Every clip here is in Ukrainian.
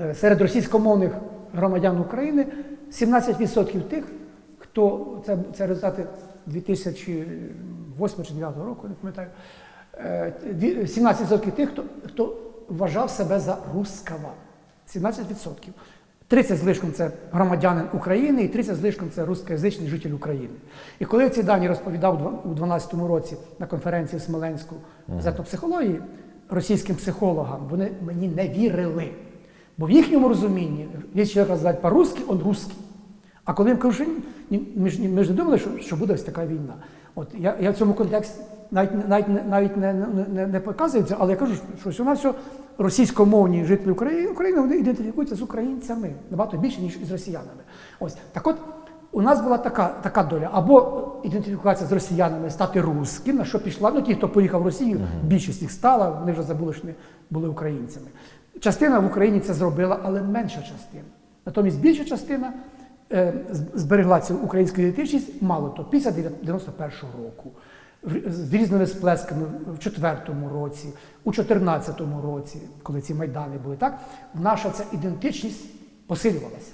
е, серед російськомовних громадян України 17% тих, хто це, це результати 2008 чи 2009 року, не пам'ятаю. е, дві- 17% тих, хто, хто вважав себе за рускава. 17%. 30 з лишком це громадянин України і 30 з лишком це рускоязичний житель України. І коли я ці дані розповідав у 2012 році на конференції в Смоленську з етнопсихології російським психологам, вони мені не вірили. Бо в їхньому розумінні, якщо чоловік розмовляє по-русски, він русский. А коли їм кажу, що ми ж, не думали, що, що буде ось така війна. От я, я в цьому контексті навіть, навіть, навіть не, не, не, не показую це, але я кажу, що що у нас все російськомовні жителі України, України вони ідентифікуються з українцями набагато більше, ніж із росіянами. Ось так от. У нас була така, така доля, або ідентифікація з росіянами, стати русським, на що пішла. Ну, ті, хто поїхав в Росію, більшість їх стала, вони вже забули, що вони були українцями. Частина в Україні це зробила, але менша частина. Натомість більша частина е, зберегла цю українську ідентичність, мало то, після 91-го року. З різними сплесками в 4-му році, у 14-му році, коли ці майдани були, так, наша ця ідентичність посилювалася.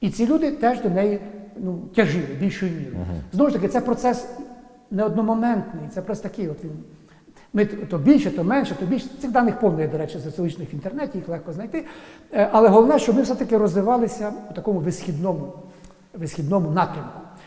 І ці люди теж до неї ну, тяжіли більшою мірою. Знову ж таки, це процес не одномоментний, це просто такий от він. Ми то більше, то менше, то більше. Цих даних повно до речі, соціологічних в інтернеті, їх легко знайти. Е, Але головне, щоб ми все-таки розвивалися у такому висхідному, висхідному напрямку.